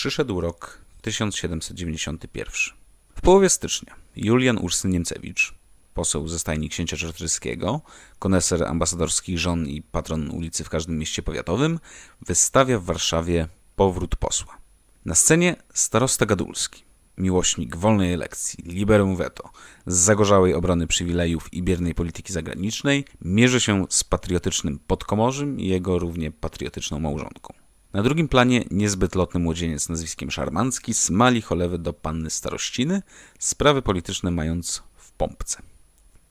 przyszedł rok 1791. W połowie stycznia Julian Ursyn Niemcewicz, poseł ze stajni księcia czartoryskiego, koneser ambasadorskich żon i patron ulicy w każdym mieście powiatowym, wystawia w Warszawie powrót posła. Na scenie starosta Gadulski, miłośnik wolnej elekcji, liberum veto, z zagorzałej obrony przywilejów i biernej polityki zagranicznej, mierzy się z patriotycznym podkomorzym i jego równie patriotyczną małżonką. Na drugim planie niezbyt lotny młodzieniec nazwiskiem Szarmancki smali cholewy do panny starościny, sprawy polityczne mając w pompce.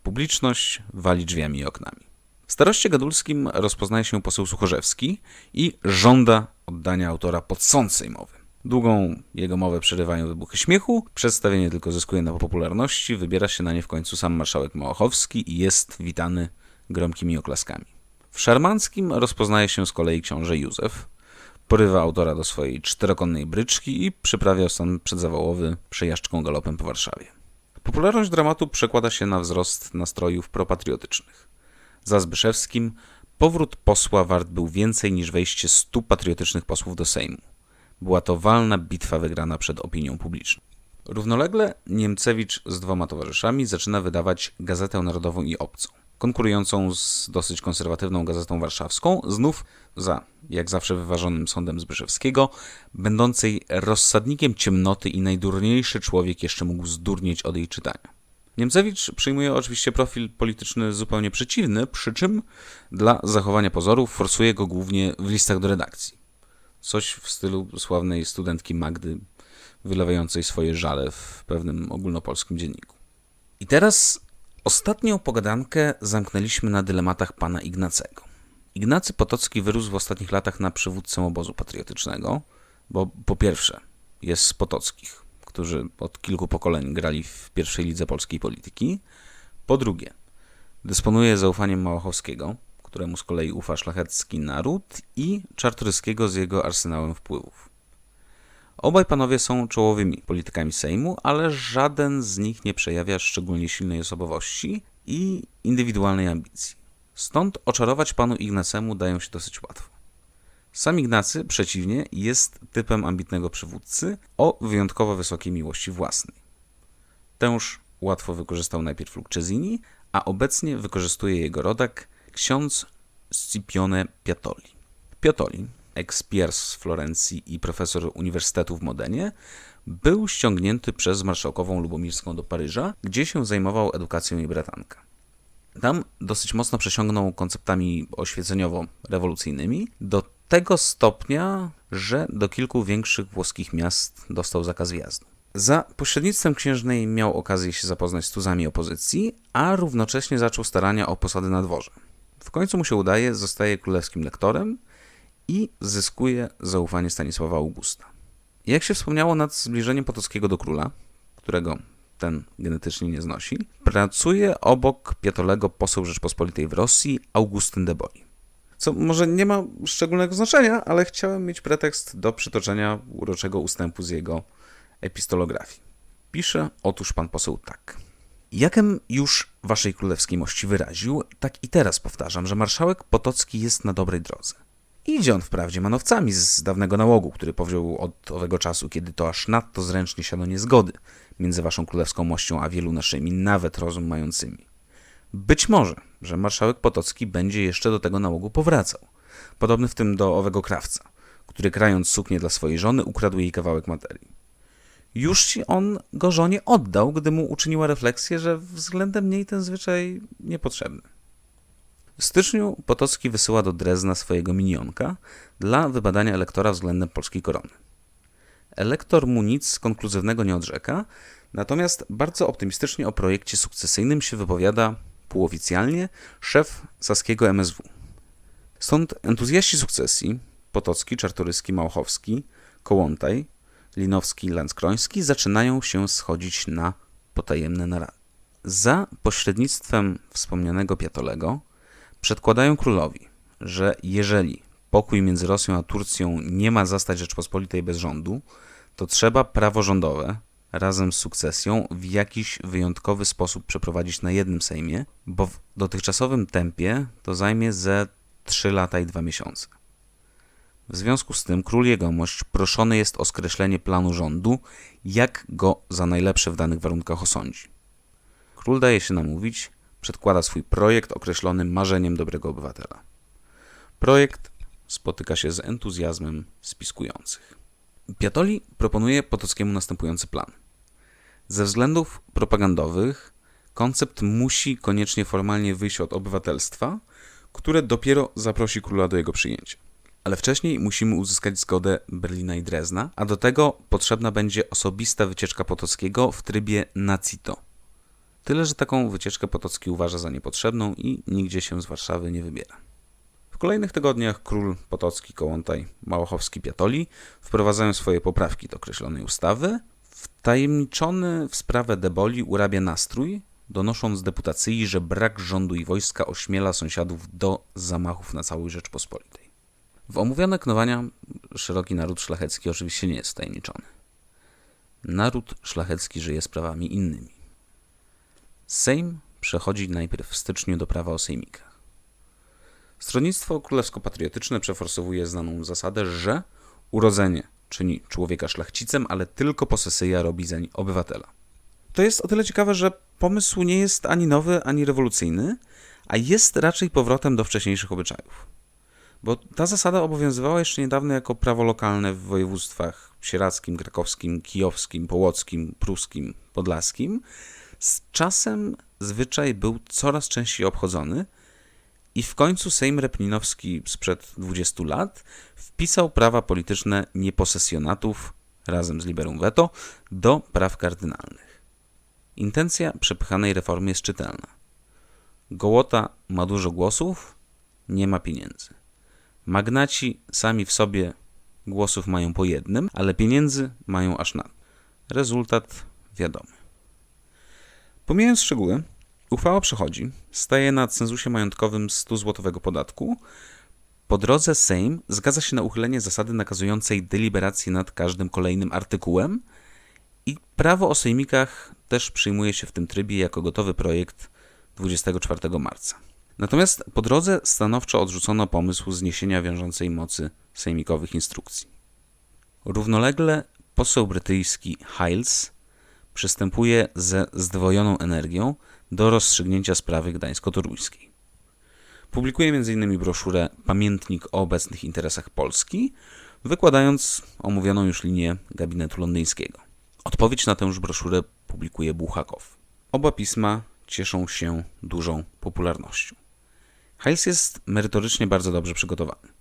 Publiczność wali drzwiami i oknami. W staroście gadulskim rozpoznaje się poseł Suchorzewski i żąda oddania autora podsącej mowy. Długą jego mowę przerywają wybuchy śmiechu, przedstawienie tylko zyskuje na popularności, wybiera się na nie w końcu sam marszałek Małachowski i jest witany gromkimi oklaskami. W Szarmanckim rozpoznaje się z kolei książę Józef, porywa autora do swojej czterokonnej bryczki i przyprawia stan przedzawałowy przejażdżką galopem po Warszawie. Popularność dramatu przekłada się na wzrost nastrojów propatriotycznych. Za Zbyszewskim powrót posła wart był więcej niż wejście stu patriotycznych posłów do Sejmu. Była to walna bitwa wygrana przed opinią publiczną. Równolegle Niemcewicz z dwoma towarzyszami zaczyna wydawać Gazetę Narodową i Obcą, konkurującą z dosyć konserwatywną Gazetą Warszawską, znów za, jak zawsze wyważonym sądem Zbyszewskiego, będącej rozsadnikiem ciemnoty i najdurniejszy człowiek jeszcze mógł zdurnieć od jej czytania. Niemcewicz przyjmuje oczywiście profil polityczny zupełnie przeciwny, przy czym dla zachowania pozorów forsuje go głównie w listach do redakcji. Coś w stylu sławnej studentki Magdy, wylewającej swoje żale w pewnym ogólnopolskim dzienniku. I teraz ostatnią pogadankę zamknęliśmy na dylematach pana Ignacego. Ignacy Potocki wyrósł w ostatnich latach na przywódcę obozu patriotycznego, bo po pierwsze jest z Potockich, którzy od kilku pokoleń grali w pierwszej lidze polskiej polityki. Po drugie, dysponuje zaufaniem Małachowskiego, któremu z kolei ufa szlachecki naród i Czartoryskiego z jego arsenałem wpływów. Obaj panowie są czołowymi politykami Sejmu, ale żaden z nich nie przejawia szczególnie silnej osobowości i indywidualnej ambicji. Stąd oczarować panu Ignacemu dają się dosyć łatwo. Sam Ignacy, przeciwnie, jest typem ambitnego przywódcy o wyjątkowo wysokiej miłości własnej. Tęż łatwo wykorzystał najpierw Lucchesini, a obecnie wykorzystuje jego rodak ksiądz Scipione Piatoli. Piatoli, eks-piers z Florencji i profesor Uniwersytetu w Modenie, był ściągnięty przez marszałkową lubomirską do Paryża, gdzie się zajmował edukacją jej bratanka. Tam dosyć mocno przesiągnął konceptami oświeceniowo-rewolucyjnymi do tego stopnia, że do kilku większych włoskich miast dostał zakaz wjazdu. Za pośrednictwem księżnej miał okazję się zapoznać z tuzami opozycji, a równocześnie zaczął starania o posady na dworze. W końcu mu się udaje, zostaje królewskim lektorem i zyskuje zaufanie Stanisława Augusta. Jak się wspomniało nad zbliżeniem Potockiego do króla, którego ten genetycznie nie znosi, pracuje obok Piatolego poseł Rzeczpospolitej w Rosji Augustyn de Boy. Co może nie ma szczególnego znaczenia, ale chciałem mieć pretekst do przytoczenia uroczego ustępu z jego epistolografii. Pisze otóż pan poseł tak. Jakem już waszej królewskiej mości wyraził, tak i teraz powtarzam, że marszałek Potocki jest na dobrej drodze. Idzie on wprawdzie manowcami z dawnego nałogu, który powziął od owego czasu, kiedy to aż nadto zręcznie siano niezgody między waszą królewską mością a wielu naszymi, nawet rozum mającymi. Być może, że marszałek Potocki będzie jeszcze do tego nałogu powracał, podobny w tym do owego krawca, który krając suknię dla swojej żony ukradł jej kawałek materii. Już ci on go żonie oddał, gdy mu uczyniła refleksję, że względem niej ten zwyczaj niepotrzebny. W styczniu Potocki wysyła do Drezna swojego minionka dla wybadania elektora względem polskiej korony. Elektor mu nic konkluzywnego nie odrzeka, natomiast bardzo optymistycznie o projekcie sukcesyjnym się wypowiada półoficjalnie szef saskiego MSW. Stąd entuzjaści sukcesji Potocki, Czartoryski, Małchowski, Kołątaj, Linowski, Lanskroński zaczynają się schodzić na potajemne narady. Za pośrednictwem wspomnianego Piatolego przedkładają królowi, że jeżeli pokój między Rosją a Turcją nie ma zastać Rzeczpospolitej bez rządu, to trzeba praworządowe razem z sukcesją w jakiś wyjątkowy sposób przeprowadzić na jednym Sejmie, bo w dotychczasowym tempie to zajmie ze 3 lata i 2 miesiące. W związku z tym król jegomość proszony jest o skreślenie planu rządu, jak go za najlepsze w danych warunkach osądzi. Król daje się namówić, przedkłada swój projekt określony marzeniem dobrego obywatela. Projekt spotyka się z entuzjazmem spiskujących. Piatoli proponuje Potockiemu następujący plan. Ze względów propagandowych koncept musi koniecznie formalnie wyjść od obywatelstwa, które dopiero zaprosi króla do jego przyjęcia. Ale wcześniej musimy uzyskać zgodę Berlina i Drezna, a do tego potrzebna będzie osobista wycieczka Potockiego w trybie nacito. Tyle, że taką wycieczkę Potocki uważa za niepotrzebną i nigdzie się z Warszawy nie wybiera. W kolejnych tygodniach król Potocki, Kołątaj, Małochowski, Piatoli wprowadzają swoje poprawki do określonej ustawy. Wtajemniczony w sprawę deboli urabia nastrój, donosząc deputacji, że brak rządu i wojska ośmiela sąsiadów do zamachów na całej Rzeczpospolitej. W omówione knowania szeroki naród szlachecki oczywiście nie jest wtajemniczony. Naród szlachecki żyje sprawami innymi. Sejm przechodzi najpierw w styczniu do prawa o sejmikach. Stronnictwo królewsko-patriotyczne przeforsowuje znaną zasadę, że urodzenie czyni człowieka szlachcicem, ale tylko posesyja robi zeń obywatela. To jest o tyle ciekawe, że pomysł nie jest ani nowy, ani rewolucyjny, a jest raczej powrotem do wcześniejszych obyczajów. Bo ta zasada obowiązywała jeszcze niedawno jako prawo lokalne w województwach sieradzkim, krakowskim, kijowskim, połockim, pruskim, podlaskim. Z czasem zwyczaj był coraz częściej obchodzony i w końcu Sejm Repninowski sprzed 20 lat wpisał prawa polityczne nieposesjonatów razem z liberum veto do praw kardynalnych. Intencja przepychanej reformy jest czytelna. Gołota ma dużo głosów, nie ma pieniędzy. Magnaci sami w sobie głosów mają po jednym, ale pieniędzy mają aż nad. Rezultat wiadomy. Pomijając szczegóły, uchwała przechodzi, staje na cenzusie majątkowym 100-złotowego podatku. Po drodze Sejm zgadza się na uchylenie zasady nakazującej deliberację nad każdym kolejnym artykułem i prawo o sejmikach też przyjmuje się w tym trybie jako gotowy projekt 24 marca. Natomiast po drodze stanowczo odrzucono pomysł zniesienia wiążącej mocy sejmikowych instrukcji. Równolegle poseł brytyjski Hiles przystępuje ze zdwojoną energią do rozstrzygnięcia sprawy gdańsko-toruńskiej. Publikuje m.in. broszurę Pamiętnik o obecnych interesach Polski, wykładając omówioną już linię gabinetu londyńskiego. Odpowiedź na tęż broszurę publikuje Buchakow. Oba pisma cieszą się dużą popularnością. Hiles jest merytorycznie bardzo dobrze przygotowany.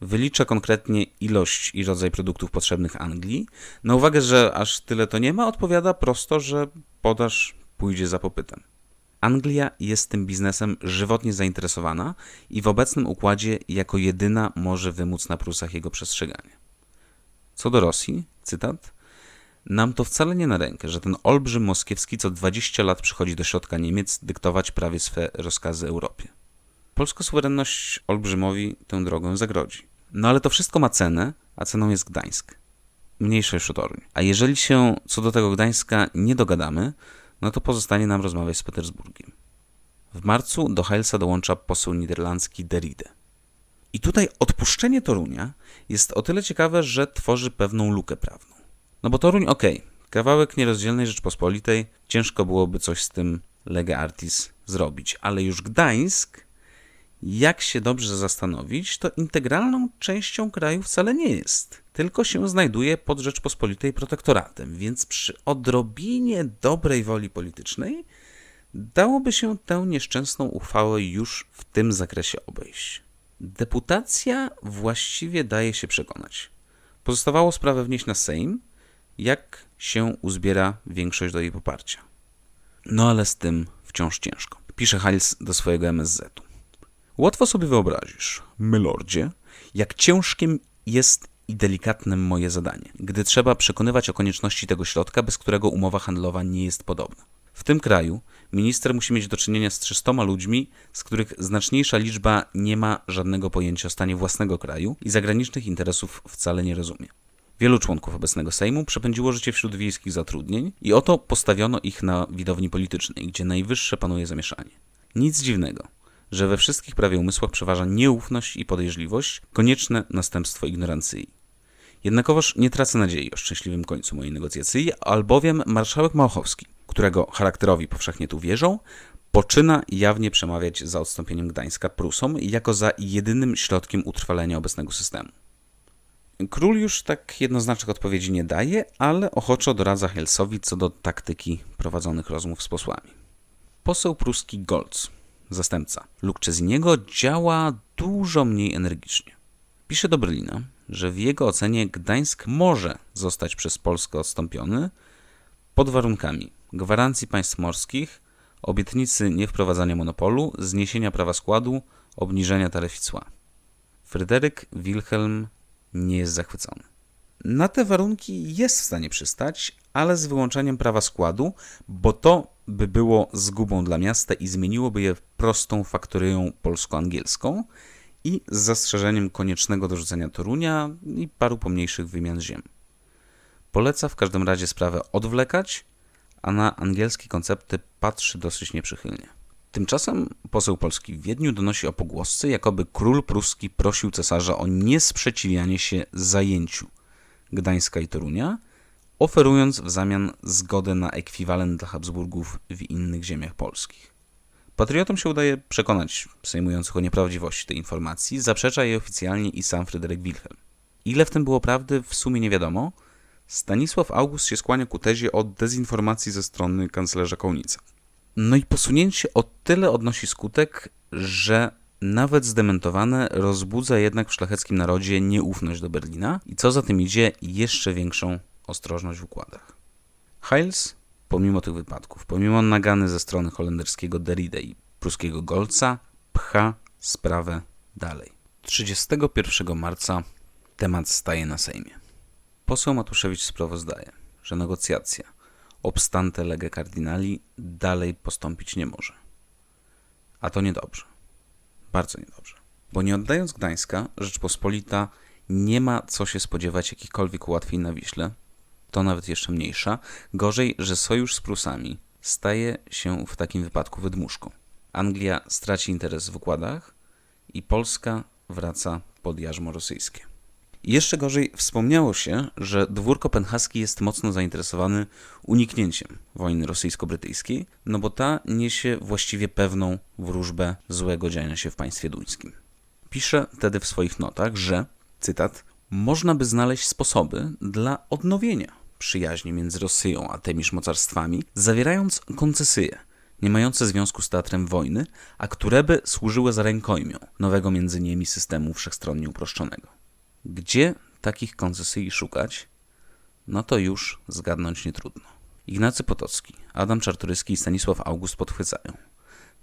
Wylicza konkretnie ilość i rodzaj produktów potrzebnych Anglii. Na uwagę, że aż tyle to nie ma, odpowiada prosto, że podaż pójdzie za popytem. Anglia jest tym biznesem żywotnie zainteresowana i w obecnym układzie jako jedyna może wymóc na Prusach jego przestrzeganie. Co do Rosji, cytat, nam to wcale nie na rękę, że ten olbrzym moskiewski co 20 lat przychodzi do środka Niemiec dyktować prawie swe rozkazy Europie. Polska suwerenność olbrzymowi tę drogę zagrodzi. No ale to wszystko ma cenę, a ceną jest Gdańsk. Mniejsza już o Toruń. A jeżeli się co do tego Gdańska nie dogadamy, no to pozostanie nam rozmawiać z Petersburgiem. W marcu do Heilsa dołącza poseł niderlandzki Derride. I tutaj odpuszczenie Torunia jest o tyle ciekawe, że tworzy pewną lukę prawną. No bo Toruń, okej, okay, kawałek nierozdzielnej Rzeczpospolitej, ciężko byłoby coś z tym lega artis zrobić, ale już Gdańsk, jak się dobrze zastanowić, to integralną częścią kraju wcale nie jest, tylko się znajduje pod Rzeczpospolitej protektoratem, więc przy odrobinie dobrej woli politycznej dałoby się tę nieszczęsną uchwałę już w tym zakresie obejść. Deputacja właściwie daje się przekonać. Pozostawało sprawę wnieść na Sejm, jak się uzbiera większość do jej poparcia. No ale z tym wciąż ciężko. Pisze Hals do swojego MSZ-u. Łatwo sobie wyobrazisz, mylordzie, jak ciężkim jest i delikatnym moje zadanie, gdy trzeba przekonywać o konieczności tego środka, bez którego umowa handlowa nie jest podobna. W tym kraju minister musi mieć do czynienia z 300 ludźmi, z których znaczniejsza liczba nie ma żadnego pojęcia o stanie własnego kraju i zagranicznych interesów wcale nie rozumie. Wielu członków obecnego Sejmu przepędziło życie wśród wiejskich zatrudnień i oto postawiono ich na widowni politycznej, gdzie najwyższe panuje zamieszanie. Nic dziwnego, że we wszystkich prawie umysłach przeważa nieufność i podejrzliwość, konieczne następstwo ignorancji. Jednakowoż nie tracę nadziei o szczęśliwym końcu mojej negocjacji, albowiem marszałek Małchowski, którego charakterowi powszechnie tu wierzą, poczyna jawnie przemawiać za odstąpieniem Gdańska Prusom jako za jedynym środkiem utrwalenia obecnego systemu. Król już tak jednoznacznych odpowiedzi nie daje, ale ochoczo doradza Helsowi co do taktyki prowadzonych rozmów z posłami. Poseł pruski Goltz, zastępca Lukczeziniego, działa dużo mniej energicznie. Pisze do Berlina, że w jego ocenie Gdańsk może zostać przez Polskę odstąpiony pod warunkami gwarancji państw morskich, obietnicy niewprowadzania monopolu, zniesienia prawa składu, obniżenia taryf cła. Fryderyk Wilhelm nie jest zachwycony. Na te warunki jest w stanie przystać, ale z wyłączeniem prawa składu, bo to by było zgubą dla miasta i zmieniłoby je w prostą faktoryją polsko-angielską i z zastrzeżeniem koniecznego dorzucenia Torunia i paru pomniejszych wymian ziem. Poleca w każdym razie sprawę odwlekać, a na angielskie koncepty patrzy dosyć nieprzychylnie. Tymczasem poseł polski w Wiedniu donosi o pogłosce, jakoby król pruski prosił cesarza o niesprzeciwianie się zajęciu Gdańska i Torunia, oferując w zamian zgodę na ekwiwalent dla Habsburgów w innych ziemiach polskich. Patriotom się udaje przekonać sejmujących o nieprawdziwości tej informacji, zaprzecza jej oficjalnie i sam Fryderyk Wilhelm. Ile w tym było prawdy, w sumie nie wiadomo. Stanisław August się skłania ku tezie o dezinformacji ze strony kanclerza Kołnica. No i posunięcie o tyle odnosi skutek, że nawet zdementowane rozbudza jednak w szlacheckim narodzie nieufność do Berlina i co za tym idzie, jeszcze większą ostrożność w układach. Heils, pomimo tych wypadków, pomimo nagany ze strony holenderskiego Derrida i pruskiego Golca, pcha sprawę dalej. 31 marca temat staje na Sejmie. Poseł Matuszewicz sprawozdaje, że negocjacja obstante lege cardinali dalej postąpić nie może. A to niedobrze. Bardzo niedobrze. Bo nie oddając Gdańska, Rzeczpospolita nie ma co się spodziewać jakichkolwiek ułatwień na Wiśle, to nawet jeszcze mniejsza. Gorzej, że sojusz z Prusami staje się w takim wypadku wydmuszką. Anglia straci interes w układach i Polska wraca pod jarzmo rosyjskie. Jeszcze gorzej wspomniało się, że dwór kopenhaski jest mocno zainteresowany uniknięciem wojny rosyjsko-brytyjskiej, no bo ta niesie właściwie pewną wróżbę złego dziania się w państwie duńskim. Pisze wtedy w swoich notach, że, cytat, można by znaleźć sposoby dla odnowienia przyjaźni między Rosją a tymiż mocarstwami, zawierając koncesyje, nie mające związku z teatrem wojny, a które by służyły za rękojmią nowego między nimi systemu wszechstronnie uproszczonego. Gdzie takich koncesji szukać? No to już zgadnąć nie trudno. Ignacy Potocki, Adam Czartoryski i Stanisław August podchwycają.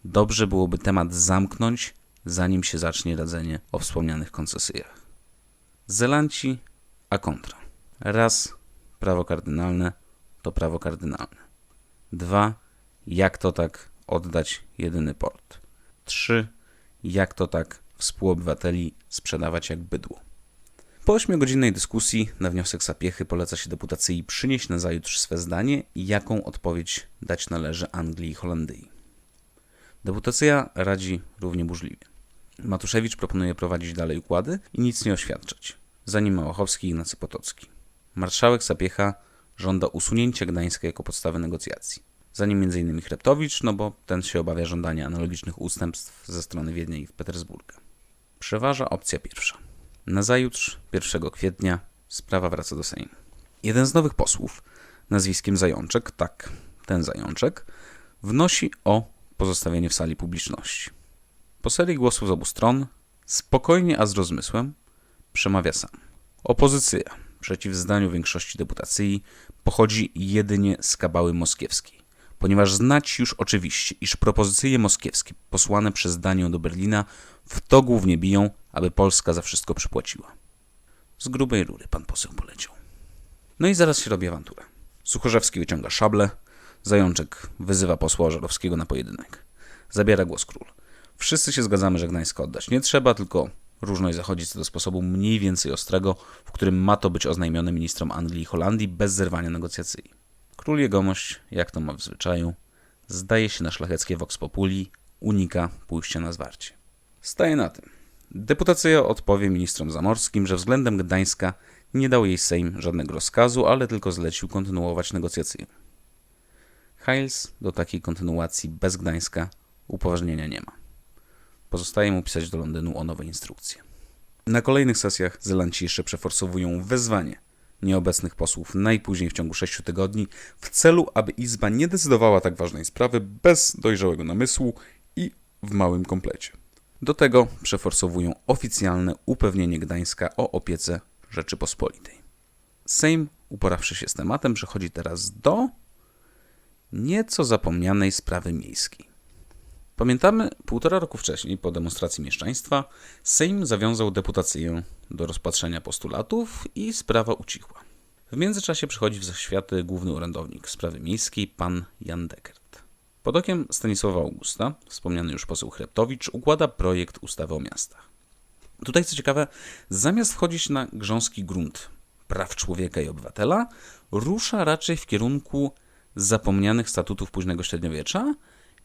Dobrze byłoby temat zamknąć, zanim się zacznie radzenie o wspomnianych koncesjach. Zelanci a kontra. Raz, prawo kardynalne to prawo kardynalne. Dwa, jak to tak oddać jedyny port. Trzy, jak to tak współobywateli sprzedawać jak bydło. Po ośmiogodzinnej dyskusji na wniosek Sapiechy poleca się deputacji przynieść na zajutrz swe zdanie i jaką odpowiedź dać należy Anglii i Holandii. Deputacja radzi równie burzliwie. Matuszewicz proponuje prowadzić dalej układy i nic nie oświadczać. Zanim Małachowski i Ignacy Potocki. Marszałek Sapiecha żąda usunięcia Gdańska jako podstawy negocjacji. Zanim m.in. Chreptowicz, no bo ten się obawia żądania analogicznych ustępstw ze strony Wiednia i Petersburga. Przeważa opcja pierwsza. Nazajutrz, 1 kwietnia, sprawa wraca do Sejmu. Jeden z nowych posłów, nazwiskiem Zajączek, tak, ten Zajączek, wnosi o pozostawienie w sali publiczności. Po serii głosów z obu stron, spokojnie a z rozmysłem, przemawia sam. Opozycja, przeciw zdaniu większości deputacji, pochodzi jedynie z kabały moskiewskiej, ponieważ znać już oczywiście, iż propozycje moskiewskie posłane przez Danię do Berlina w to głównie biją, aby Polska za wszystko przypłaciła. Z grubej rury pan poseł poleciał. No i zaraz się robi awantura. Suchorzewski wyciąga szable, Zajączek wyzywa posła Ożarowskiego na pojedynek. Zabiera głos król. Wszyscy się zgadzamy, że Gdańska oddać nie trzeba, tylko różność zachodzi co do sposobu mniej więcej ostrego, w którym ma to być oznajmione ministrom Anglii i Holandii bez zerwania negocjacji. Król jegomość, jak to ma w zwyczaju, zdaje się na szlacheckie vox populi, unika pójścia na zwarcie. Staje na tym. Deputacja odpowie ministrom zamorskim, że względem Gdańska nie dał jej Sejm żadnego rozkazu, ale tylko zlecił kontynuować negocjacje. Hiles do takiej kontynuacji bez Gdańska upoważnienia nie ma. Pozostaje mu pisać do Londynu o nowe instrukcje. Na kolejnych sesjach Zelandci jeszcze przeforsowują wezwanie nieobecnych posłów najpóźniej w ciągu 6 tygodni w celu, aby Izba nie decydowała tak ważnej sprawy bez dojrzałego namysłu i w małym komplecie. Do tego przeforsowują oficjalne upewnienie Gdańska o opiece Rzeczypospolitej. Sejm, uporawszy się z tematem, przechodzi teraz do nieco zapomnianej sprawy miejskiej. Pamiętamy, półtora roku wcześniej, po demonstracji mieszczaństwa, Sejm zawiązał deputację do rozpatrzenia postulatów i sprawa ucichła. W międzyczasie przychodzi w zaświaty główny orędownik sprawy miejskiej, pan Jan Dekert. Pod okiem Stanisława Augusta, wspomniany już poseł Chreptowicz, układa projekt ustawy o miastach. Tutaj, co ciekawe, zamiast wchodzić na grząski grunt praw człowieka i obywatela, rusza raczej w kierunku zapomnianych statutów późnego średniowiecza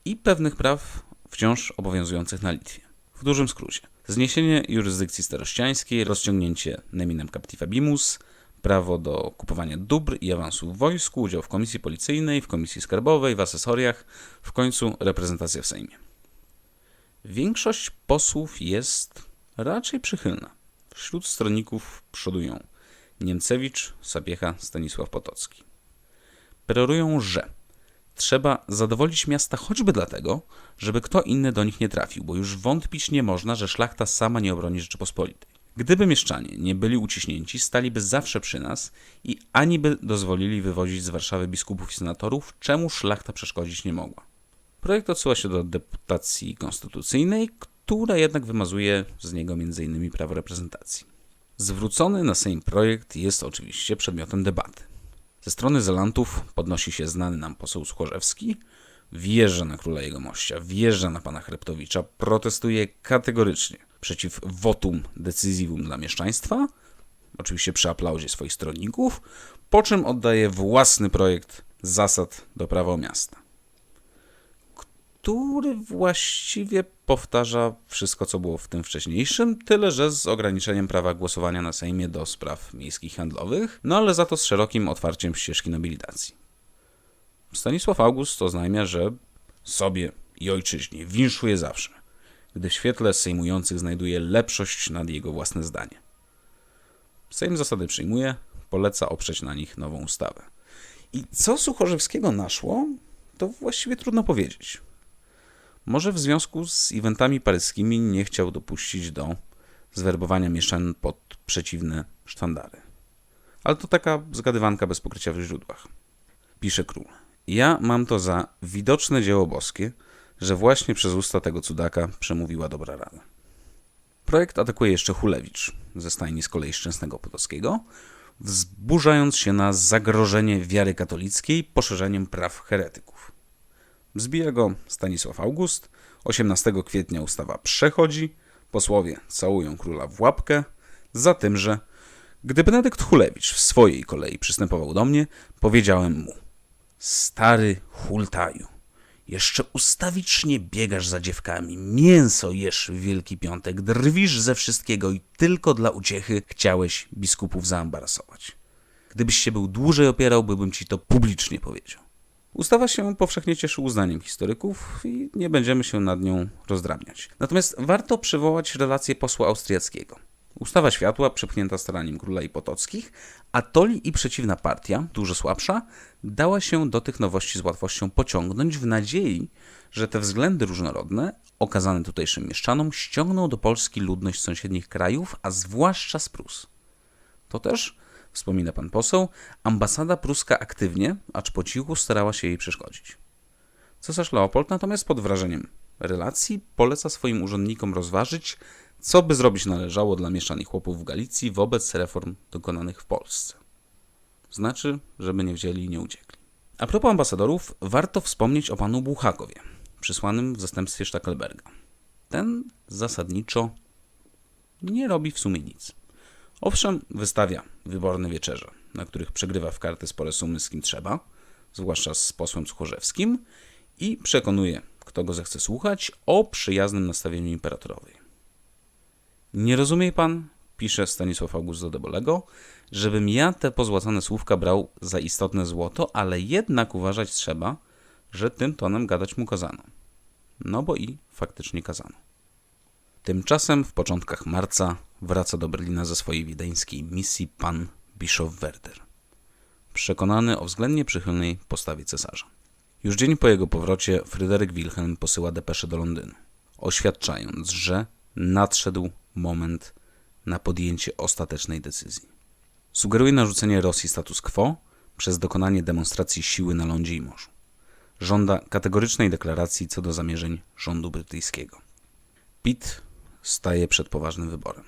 i pewnych praw wciąż obowiązujących na Litwie. W dużym skrócie. Zniesienie jurysdykcji starościańskiej, rozciągnięcie neminem captivabimus, prawo do kupowania dóbr i awansów w wojsku, udział w komisji policyjnej, w komisji skarbowej, w asesoriach, w końcu reprezentacja w Sejmie. Większość posłów jest raczej przychylna. Wśród stronników przodują Niemcewicz, Sapiecha, Stanisław Potocki. Prerorują, że trzeba zadowolić miasta choćby dlatego, żeby kto inny do nich nie trafił, bo już wątpić nie można, że szlachta sama nie obroni Rzeczypospolitej. Gdyby mieszczanie nie byli uciśnięci, staliby zawsze przy nas i ani by dozwolili wywozić z Warszawy biskupów i senatorów, czemu szlachta przeszkodzić nie mogła. Projekt odsyła się do deputacji konstytucyjnej, która jednak wymazuje z niego m.in. prawo reprezentacji. Zwrócony na Sejm projekt jest oczywiście przedmiotem debaty. Ze strony Zelantów podnosi się znany nam poseł Słuchorzewski, wjeżdża na króla jego mościa, wjeżdża na pana Chreptowicza, protestuje kategorycznie przeciw votum decisivum dla mieszczaństwa, oczywiście przy aplauzie swoich stronników, po czym oddaje własny projekt zasad do prawa miasta, który właściwie powtarza wszystko, co było w tym wcześniejszym, tyle że z ograniczeniem prawa głosowania na Sejmie do spraw miejskich handlowych, no ale za to z szerokim otwarciem ścieżki nobilitacji. Stanisław August oznajmia, że sobie i ojczyźnie winszuje zawsze, gdy w świetle sejmujących znajduje lepszość nad jego własne zdanie. Sejm zasady przyjmuje, poleca oprzeć na nich nową ustawę. I co Suchorzewskiego naszło, to właściwie trudno powiedzieć. Może w związku z eventami paryskimi nie chciał dopuścić do zwerbowania mieszczan pod przeciwne sztandary. Ale to taka zgadywanka bez pokrycia w źródłach. Pisze król. Ja mam to za widoczne dzieło boskie, że właśnie przez usta tego cudaka przemówiła dobra rada. Projekt atakuje jeszcze Hulewicz ze stajni z kolei Szczęsnego Potockiego, wzburzając się na zagrożenie wiary katolickiej poszerzeniem praw heretyków. Zbija go Stanisław August, 18 kwietnia ustawa przechodzi, posłowie całują króla w łapkę, za tym, że gdy Benedykt Hulewicz w swojej kolei przystępował do mnie, powiedziałem mu Stary hultaju, jeszcze ustawicznie biegasz za dziewkami, mięso jesz w Wielki Piątek, drwisz ze wszystkiego i tylko dla uciechy chciałeś biskupów zaambarasować. Gdybyś się był dłużej opierał, byłbym ci to publicznie powiedział. Ustawa się powszechnie cieszy uznaniem historyków i nie będziemy się nad nią rozdrabniać. Natomiast warto przywołać relację posła austriackiego. Ustawa światła, przepchnięta staraniem króla i potockich, a Toli i przeciwna partia, dużo słabsza, dała się do tych nowości z łatwością pociągnąć w nadziei, że te względy różnorodne, okazane tutejszym mieszczanom, ściągną do Polski ludność sąsiednich krajów, a zwłaszcza z Prus. To też wspomina pan poseł, ambasada pruska aktywnie, acz po cichu starała się jej przeszkodzić. Cesarz Leopold natomiast pod wrażeniem relacji poleca swoim urzędnikom rozważyć, co by zrobić należało dla mieszanych chłopów w Galicji wobec reform dokonanych w Polsce. Znaczy, żeby nie wzięli i nie uciekli. A propos ambasadorów, warto wspomnieć o panu Buchakowie, przysłanym w zastępstwie Stackelberga. Ten zasadniczo nie robi w sumie nic. Owszem, wystawia wyborne wieczerze, na których przegrywa w karty spore sumy z kim trzeba, zwłaszcza z posłem Słuchorzewskim, i przekonuje kto go zechce słuchać, o przyjaznym nastawieniu imperatorowej. Nie rozumie pan, pisze Stanisław August do Debolego, żebym ja te pozłacane słówka brał za istotne złoto, ale jednak uważać trzeba, że tym tonem gadać mu kazano. No bo i faktycznie kazano. Tymczasem w początkach marca wraca do Berlina ze swojej wiedeńskiej misji pan Bischof Werder, przekonany o względnie przychylnej postawie cesarza. Już dzień po jego powrocie Fryderyk Wilhelm posyła depeszę do Londynu, oświadczając, że nadszedł moment na podjęcie ostatecznej decyzji. Sugeruje narzucenie Rosji status quo przez dokonanie demonstracji siły na lądzie i morzu. Żąda kategorycznej deklaracji co do zamierzeń rządu brytyjskiego. Pitt staje przed poważnym wyborem.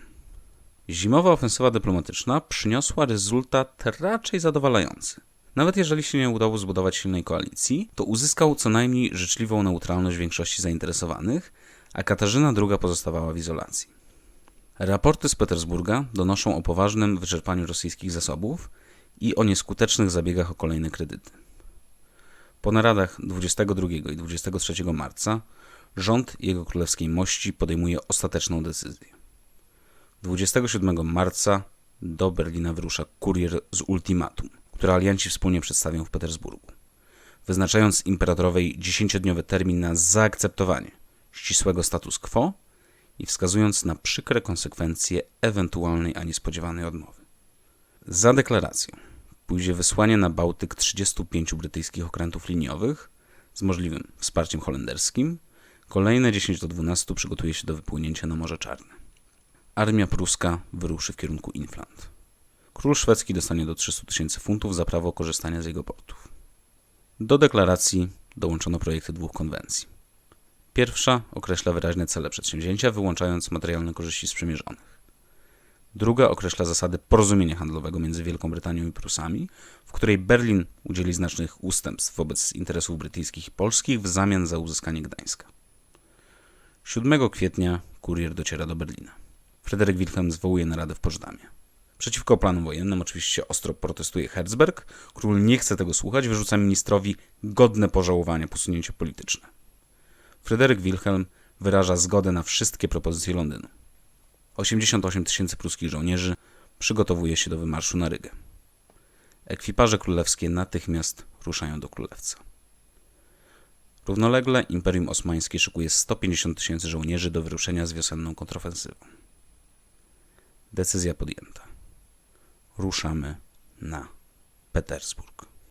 Zimowa ofensywa dyplomatyczna przyniosła rezultat raczej zadowalający. Nawet jeżeli się nie udało zbudować silnej koalicji, to uzyskał co najmniej życzliwą neutralność większości zainteresowanych, a Katarzyna II pozostawała w izolacji. Raporty z Petersburga donoszą o poważnym wyczerpaniu rosyjskich zasobów i o nieskutecznych zabiegach o kolejne kredyty. Po naradach 22 i 23 marca rząd Jego Królewskiej Mości podejmuje ostateczną decyzję. 27 marca do Berlina wyrusza kurier z ultimatum, które alianci wspólnie przedstawią w Petersburgu, wyznaczając imperatorowej dziesięciodniowy termin na zaakceptowanie ścisłego status quo i wskazując na przykre konsekwencje ewentualnej, a niespodziewanej odmowy. Za deklaracją pójdzie wysłanie na Bałtyk 35 brytyjskich okrętów liniowych z możliwym wsparciem holenderskim. Kolejne 10 do 12 przygotuje się do wypłynięcia na Morze Czarne. Armia pruska wyruszy w kierunku Inflant. Król szwedzki dostanie do 300 tysięcy funtów za prawo korzystania z jego portów. Do deklaracji dołączono projekty dwóch konwencji. Pierwsza określa wyraźne cele przedsięwzięcia, wyłączając materialne korzyści sprzymierzonych. Druga określa zasady porozumienia handlowego między Wielką Brytanią i Prusami, w której Berlin udzieli znacznych ustępstw wobec interesów brytyjskich i polskich w zamian za uzyskanie Gdańska. 7 kwietnia kurier dociera do Berlina. Fryderyk Wilhelm zwołuje naradę w Pożdamie. Przeciwko planom wojennym oczywiście ostro protestuje Herzberg. Król nie chce tego słuchać, wyrzuca ministrowi godne pożałowania posunięcie polityczne. Fryderyk Wilhelm wyraża zgodę na wszystkie propozycje Londynu. 88 tysięcy pruskich żołnierzy przygotowuje się do wymarszu na Rygę. Ekwiparze królewskie natychmiast ruszają do królewca. Równolegle Imperium Osmańskie szykuje 150 tysięcy żołnierzy do wyruszenia z wiosenną kontrofensywą. Decyzja podjęta. Ruszamy na Petersburg.